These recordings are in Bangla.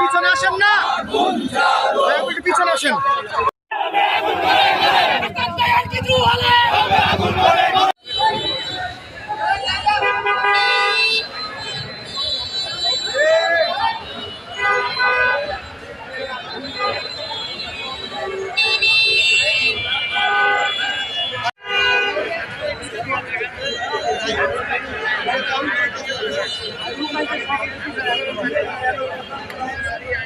পিছনে আসেন না। পিছনে আসেন। Thank you.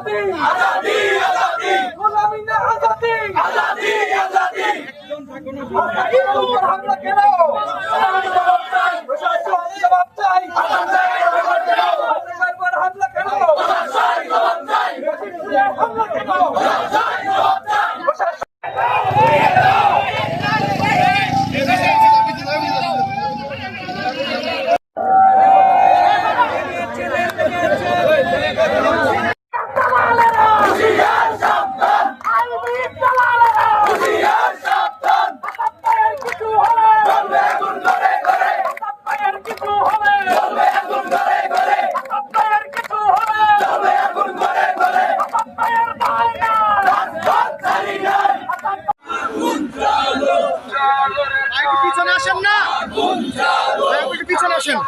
আজাদি আজাদি। আজাদি না আজাদি। আজাদি। আজাদি হামলা কেন জবাব প্রশাসন জবাব চাই। পিছনে আসেন না। পিছনে আসেন।